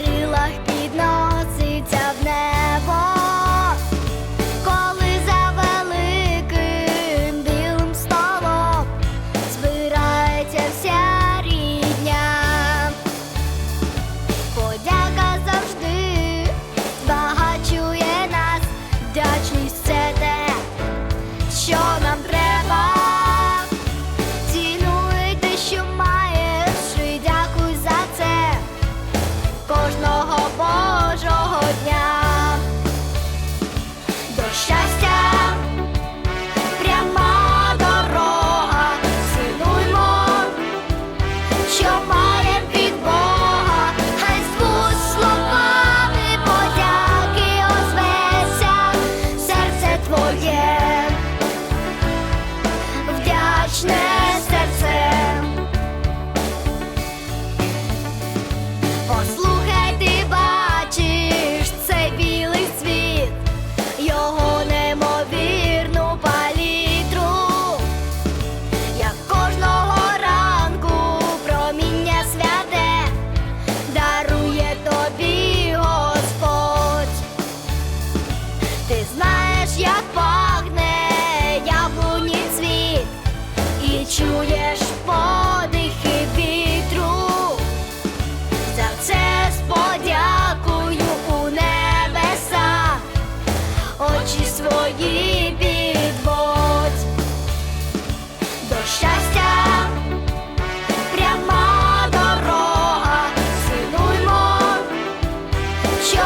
на крилах Свої до щастя пряма дорога, синуймо, що